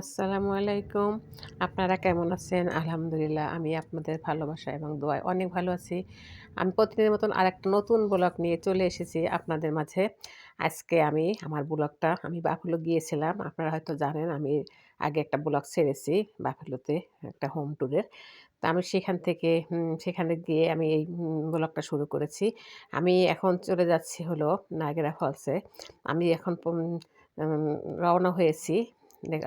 আসসালামু আলাইকুম। আপনারা কেমন আছেন? আলহামদুলিল্লাহ, আমি আপনাদের ভালোবাসা এবং দোয়ায় অনেক ভালো আছি। আমি প্রতিদিনের মতন আর একটা নতুন ব্লগ নিয়ে চলে এসেছি আপনাদের মাঝে। আজকে আমি আমার ব্লগটা, আমি বাফুলো গিয়েছিলাম। আপনারা হয়তো জানেন, আমি আগে একটা ব্লগ ছেড়েছি বাফুলোতে, একটা হোম ট্যুরের। তা আমি সেখান থেকে সেখানে গিয়ে আমি এই ব্লগটা শুরু করেছি। আমি এখন চলে যাচ্ছি হলো নাগেরা ফলসে। আমি এখন রওনা হয়েছি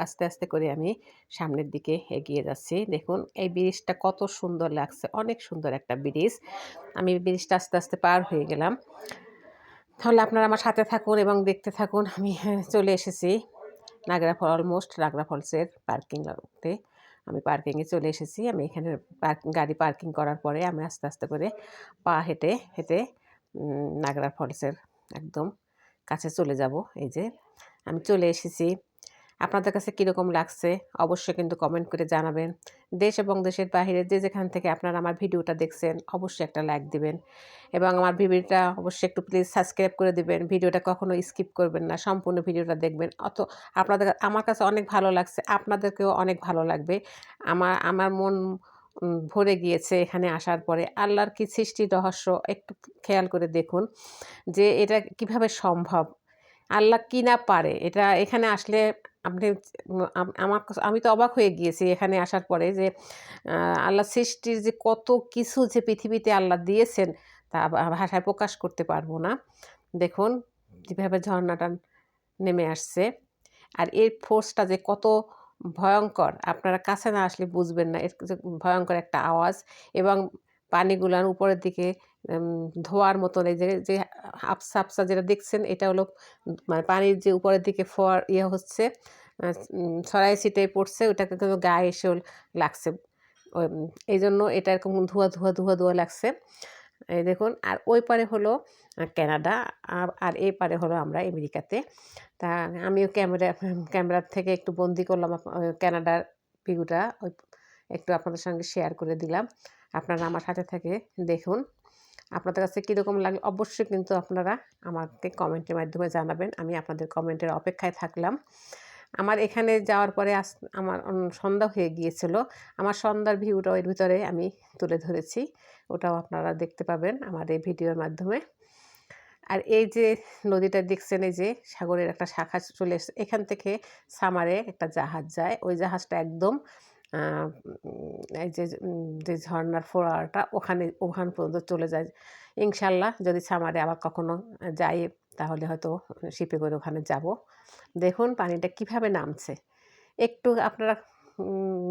আস্তে আস্তে করে আমি সামনের দিকে এগিয়ে যাচ্ছি। দেখুন, এই ব্রিজটা কত সুন্দর লাগছে, অনেক সুন্দর একটা ব্রিজ। আমি ব্রিজটা আস্তে আস্তে পার হয়ে গেলাম। তাহলে আপনারা আমার সাথে থাকুন এবং দেখতে থাকুন, আমি চলে এসেছি নাগরা ফল অলমোস্ট নাগরা ফলসের পার্কিং পার্কিংতে আমি পার্কিংয়ে চলে এসেছি, আমি এখানে পার্কিং গাড়ি পার্কিং করার পরে আমি আস্তে আস্তে করে পা হেঁটে হেঁটে নাগরা ফলসের একদম কাছে চলে যাব। এই যে, আমি চলে এসেছি আপনাদের কাছে কীরকম লাগছে? অবশ্যই কিন্তু কমেন্ট করে জানাবেন। দেশ এবং দেশের বাহিরে যে যেখান থেকে আপনারা আমার ভিডিওটা দেখছেন, অবশ্যই একটা লাইক দিবেন। এবং আমার ভিডিওটা অবশ্যই একটু প্লিজ সাবস্ক্রাইব করে দিবেন। ভিডিওটা কখনো স্কিপ করবেন না, সম্পূর্ণ ভিডিওটা দেখবেন। অত আপনাদের আমার কাছে অনেক ভালো লাগছে, আপনাদেরকেও অনেক ভালো লাগবে। আমার আমার মন ভরে গিয়েছে এখানে আসার পরে। আল্লাহর কি সৃষ্টির রহস্য একটু খেয়াল করে দেখুন যে এটা কীভাবে সম্ভব। আল্লাহ কি না পারে? এটা এখানে আসলে আপনি আমার আমি তো অবাক হয়ে গিয়েছি এখানে আসার পরে যে আল্লাহ সৃষ্টির যে কত কিছু যে পৃথিবীতে আল্লাহ দিয়েছেন তা ভাষায় প্রকাশ করতে পারব না। দেখুন যেভাবে ঝর্ণাটা নেমে আসছে। আর এর ফোর্সটা যে কত ভয়ঙ্কর, আপনারা কাছে না আসলে বুঝবেন না। এর ভয়ঙ্কর একটা আওয়াজ এবং পানিগুলার উপরের দিকে ধোয়ার মতন এই যে যে আপসা আপসা যেটা দেখছেন, এটা হলো মানে পানির যে উপরের দিকে ফোয়ার ইয়ে হচ্ছে ছড়াই ছিটে পড়ছে ওটাকে কিন্তু গায়ে এসেও লাগছে। এই জন্য এটা এরকম ধোয়া ধোয়া ধোয়া ধোয়া লাগছে। এই দেখুন, আর ওই পারে হলো ক্যানাডা, আর এই পারে হলো আমরা আমেরিকাতে। তা আমিও ক্যামেরা, ক্যামেরার থেকে একটু বন্দি করলাম ক্যানাডার ভিউটা একটু আপনাদের সঙ্গে শেয়ার করে দিলাম। আপনারা আমার সাথে থেকে দেখুন। আপনাদের কাছে কীরকম লাগল অবশ্যই কিন্তু আপনারা আমাকে কমেন্টের মাধ্যমে জানাবেন। আমি আপনাদের কমেন্টের অপেক্ষায় থাকলাম। আমার এখানে যাওয়ার পরে আস, আমার সন্ধ্যা হয়ে গিয়েছিল। আমার সন্ধ্যার ভিউটাও এর ভিতরে আমি তুলে ধরেছি। ওটাও আপনারা দেখতে পাবেন আমার এই ভিডিওর মাধ্যমে। আর এই যে নদীটা দেখছেন, এই যে সাগরের একটা শাখা চলে এসছে এখান থেকে সামারে একটা জাহাজ যায়। ওই জাহাজটা একদম এই যে যে ঝর্নার ফোয়ারাটা ওখানে, ওখান পর্যন্ত চলে যায়। ইনশাল্লাহ যদি সামারে আবার কখনো যাই, তাহলে হয়তো শিপে করে ওখানে যাব। দেখুন পানিটা কীভাবে নামছে। একটু আপনারা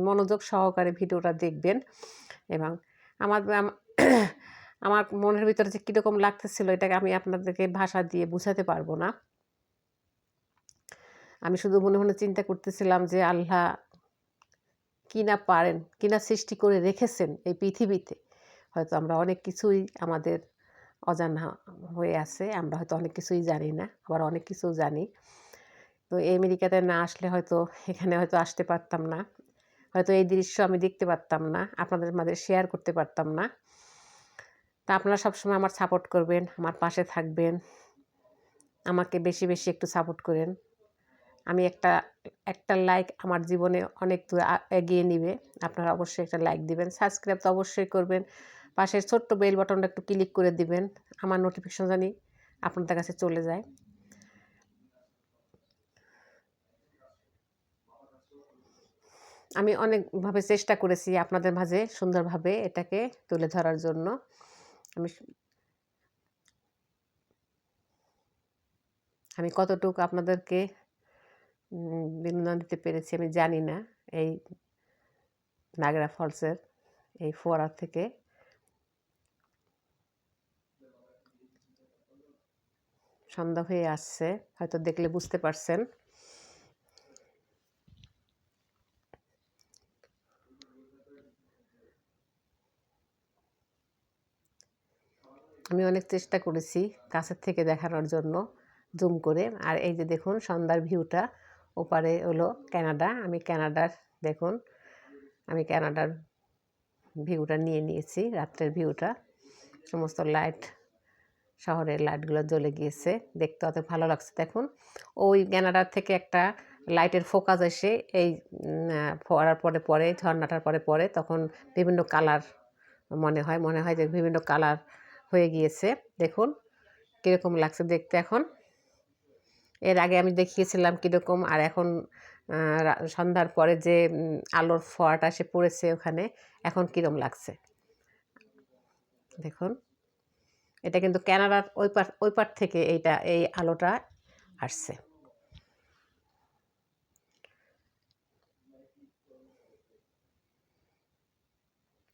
মনোযোগ সহকারে ভিডিওটা দেখবেন এবং আমার আমার মনের ভিতরে যে কীরকম লাগতেছিল এটাকে আমি আপনাদেরকে ভাষা দিয়ে বুঝাতে পারব না। আমি শুধু মনে মনে চিন্তা করতেছিলাম যে আল্লাহ কিনা পারেন কিনা সৃষ্টি করে রেখেছেন এই পৃথিবীতে। হয়তো আমরা অনেক কিছুই আমাদের অজানা হয়ে আছে, আমরা হয়তো অনেক কিছুই জানি না, আবার অনেক কিছু জানি। তো আমেরিকাতে না আসলে হয়তো এখানে হয়তো আসতে পারতাম না, হয়তো এই দৃশ্য আমি দেখতে পারতাম না, আপনাদের মাঝে শেয়ার করতে পারতাম না। তা আপনারা সবসময় আমার সাপোর্ট করবেন, আমার পাশে থাকবেন, আমাকে বেশি বেশি একটু সাপোর্ট করেন। আমি একটা একটা লাইক আমার জীবনে অনেক দূর এগিয়ে নিবে। আপনারা অবশ্যই একটা লাইক দিবেন। সাবস্ক্রাইব তো অবশ্যই করবেন। পাশের ছোট্ট বেল বাটনটা একটু ক্লিক করে দিবেন। আমার নোটিফিকেশন জানি আপনাদের কাছে চলে যায়। আমি অনেকভাবে চেষ্টা করেছি আপনাদের মাঝে সুন্দরভাবে এটাকে তুলে ধরার জন্য। আমি আমি কতটুকু আপনাদেরকে বিনোদন দিতে পেরেছি, আমি জানি না। এই নাগরা ফলসের এই ফোয়ারা থেকে। সন্ধ্যা হয়ে আসছে, হয়তো দেখলে বুঝতে পারছেন। আমি অনেক চেষ্টা করেছি কাছের থেকে দেখানোর জন্য, জুম করে। আর এই যে দেখুন, সন্ধ্যার ভিউটা। ওপারে হলো ক্যানাডা আমি ক্যানাডার দেখুন, আমি ক্যানাডার ভিউটা নিয়ে নিয়েছি, রাত্রের ভিউটা সমস্ত লাইট শহরের লাইটগুলো জ্বলে গিয়েছে, দেখতে অত ভালো লাগছে, দেখুন। ওই ক্যানাডার থেকে একটা লাইটের ফোকাস এসে এই ফোয়ারার পরে পরে, ঝর্ণাটার পরে পরে, তখন বিভিন্ন কালার মনে হয় মনে হয় যে বিভিন্ন কালার হয়ে গিয়েছে, দেখুন, কীরকম লাগছে দেখতে এখন। এর আগে আমি দেখিয়েছিলাম কীরকম আর এখন সন্ধ্যার পরে যে আলোর ফোয়ারাটা সে পড়েছে ওখানে, এখন কীরকম লাগছে? দেখুন, এটা কিন্তু ক্যানাডার ওই পার ওই পার থেকে এইটা, এই আলোটা আসছে।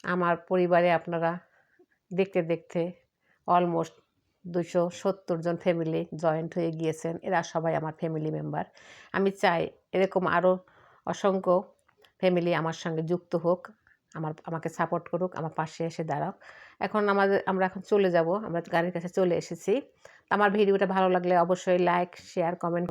আমার পরিবারে আপনারা দেখতে দেখতে অলমোস্ট দুশো সত্তর জন ফ্যামিলি জয়েন্ট হয়ে গিয়েছেন। এরা সবাই আমার ফ্যামিলি মেম্বার আমি চাই এরকম আরও অসংখ্য ফ্যামিলি আমার সঙ্গে যুক্ত হোক, আমার, আমাকে সাপোর্ট করুক, আমার পাশে এসে দাঁড়াক। এখন আমাদের, আমরা এখন চলে যাব। আমরা গাড়ির কাছে চলে এসেছি। আমার ভিডিওটা ভালো লাগলে অবশ্যই লাইক শেয়ার কমেন্ট